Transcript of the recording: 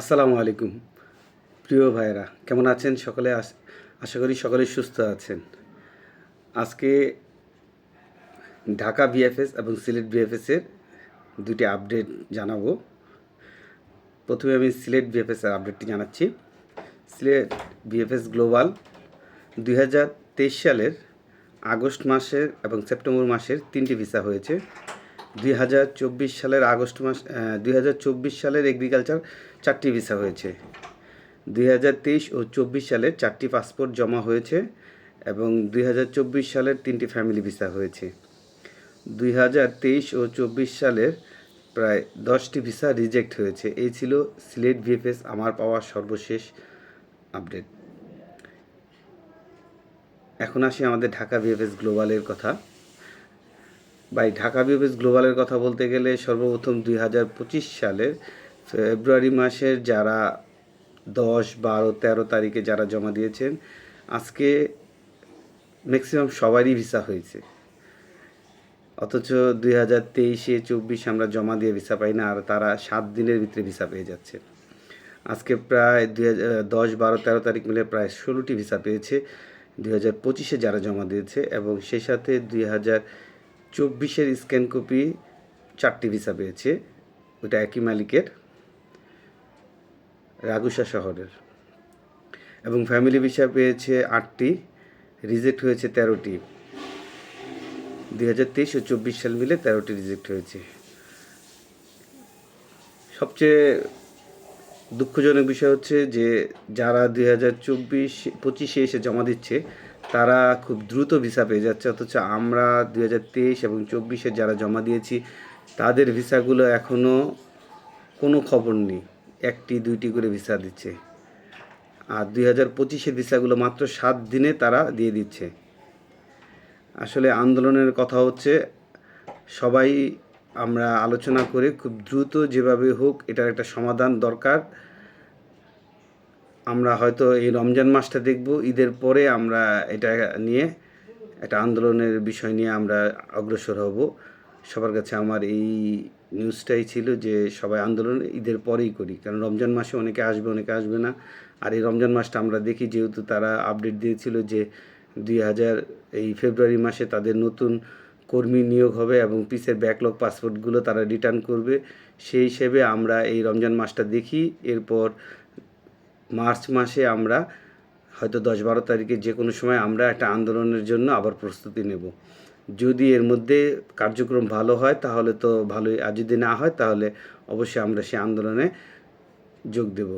আসসালামু আলাইকুম। প্রিয় ভাইরা কেমন আছেন? সকলে আশা করি সকলে সুস্থ আছেন। আজকে ঢাকা বিএফএস এবং সিলেট বিএফএসের দুটি আপডেট জানাব। প্রথমে আমি সিলেট বিএফএসের আপডেটটি জানাচ্ছি। সিলেট বিএফএস গ্লোবাল দুই হাজার তেইশ সালের আগস্ট মাসের এবং সেপ্টেম্বর মাসের তিনটি ভিসা হয়েছে। দুই হাজার চব্বিশ সালের আগস্ট মাস দুই হাজার চব্বিশ সালের এগ্রিকালচার চারটি ভিসা হয়েছে। দুই হাজার তেইশ ও চব্বিশ সালের চারটি পাসপোর্ট জমা হয়েছে এবং দুই হাজার চব্বিশ সালের তিনটি ফ্যামিলি ভিসা হয়েছে। দুই হাজার তেইশ ও চব্বিশ সালের প্রায় দশটি ভিসা রিজেক্ট হয়েছে। এই ছিল সিলেট ভিএফএস আমার পাওয়া সর্বশেষ আপডেট এখন আসি আমাদের ঢাকা ভিএফএস গ্লোবালের কথা। ভাই, ঢাকা বিএফএস গ্লোবালের কথা বলতে গেলে সর্বপ্রথম দুই হাজার পঁচিশ সালের ফেব্রুয়ারি মাসের যারা দশ, বারো, তেরো তারিখে যারা জমা দিয়েছেন, আজকে ম্যাক্সিমাম সবারই ভিসা হয়েছে। অথচ দুই হাজার তেইশে, চব্বিশে আমরা জমা দিয়ে ভিসা পাই না, আর তারা সাত দিনের ভিতরে ভিসা পেয়ে যাচ্ছে। আজকে প্রায় দুই দশ, বারো, তেরো তারিখ মিলে প্রায় ষোলোটি ভিসা পেয়েছে দুই হাজার পঁচিশে যারা জমা দিয়েছে, এবং সেই সাথে দুই হাজার চব্বিশের স্ক্যান কপি চারটি ভিসা পেয়েছে, ওটা একই মালিকের, রাগুসা শহরের। এবং ফ্যামিলি ভিসা পেয়েছে আটটি রিজেক্ট হয়েছে তেরোটি দুই হাজার তেইশ ও চব্বিশ সাল মিলে তেরোটি রিজেক্ট হয়েছে। সবচেয়ে দুঃখজনক বিষয় হচ্ছে যে যারা দুই হাজার চব্বিশ পঁচিশে এসে জমা দিচ্ছে তারা খুব দ্রুত ভিসা পেয়ে যাচ্ছে, অথচ আমরা দু হাজার তেইশ এবং চব্বিশে যারা জমা দিয়েছি, তাদের ভিসাগুলো এখনও কোনো খবর নেই। একটি, দুইটি করে ভিসা দিচ্ছে। আর দুই হাজার পঁচিশের ভিসাগুলো মাত্র সাত দিনে তারা দিয়ে দিচ্ছে। আসলে আন্দোলনের কথা হচ্ছে, সবাই আমরা আলোচনা করে খুব দ্রুত যেভাবে হোক এটার একটা সমাধান দরকার। আমরা হয়তো এই রমজান মাসটা দেখব, ঈদের পরে আমরা এটা নিয়ে একটা আন্দোলনের বিষয় নিয়ে আমরা অগ্রসর হব। সবার কাছে আমার এই নিউজটাই ছিল যে সবাই আন্দোলন ঈদের পরেই করি, কারণ রমজান মাসে অনেকে আসবে অনেকে আসবে না। আর এই রমজান মাসটা আমরা দেখি যেহেতু তারা আপডেট দিয়েছিল যে দুই হাজার এই ফেব্রুয়ারি মাসে তাদের নতুন কর্মী নিয়োগ হবে এবং পিসের ব্যাকলগ পাসপোর্টগুলো তারা রিটার্ন করবে। সেই হিসেবে আমরা এই রমজান মাসটা দেখি, এরপর মার্চ মাসে আমরা হয়তো দশ বারো তারিখে যে কোনো সময় আমরা একটা আন্দোলনের জন্য আবার প্রস্তুতি নেব। যদি এর মধ্যে কার্যক্রম ভালো হয়, তাহলে তো ভালোই, আর যদি না হয়, তাহলে অবশ্যই আমরা সে আন্দোলনে যোগ দেব।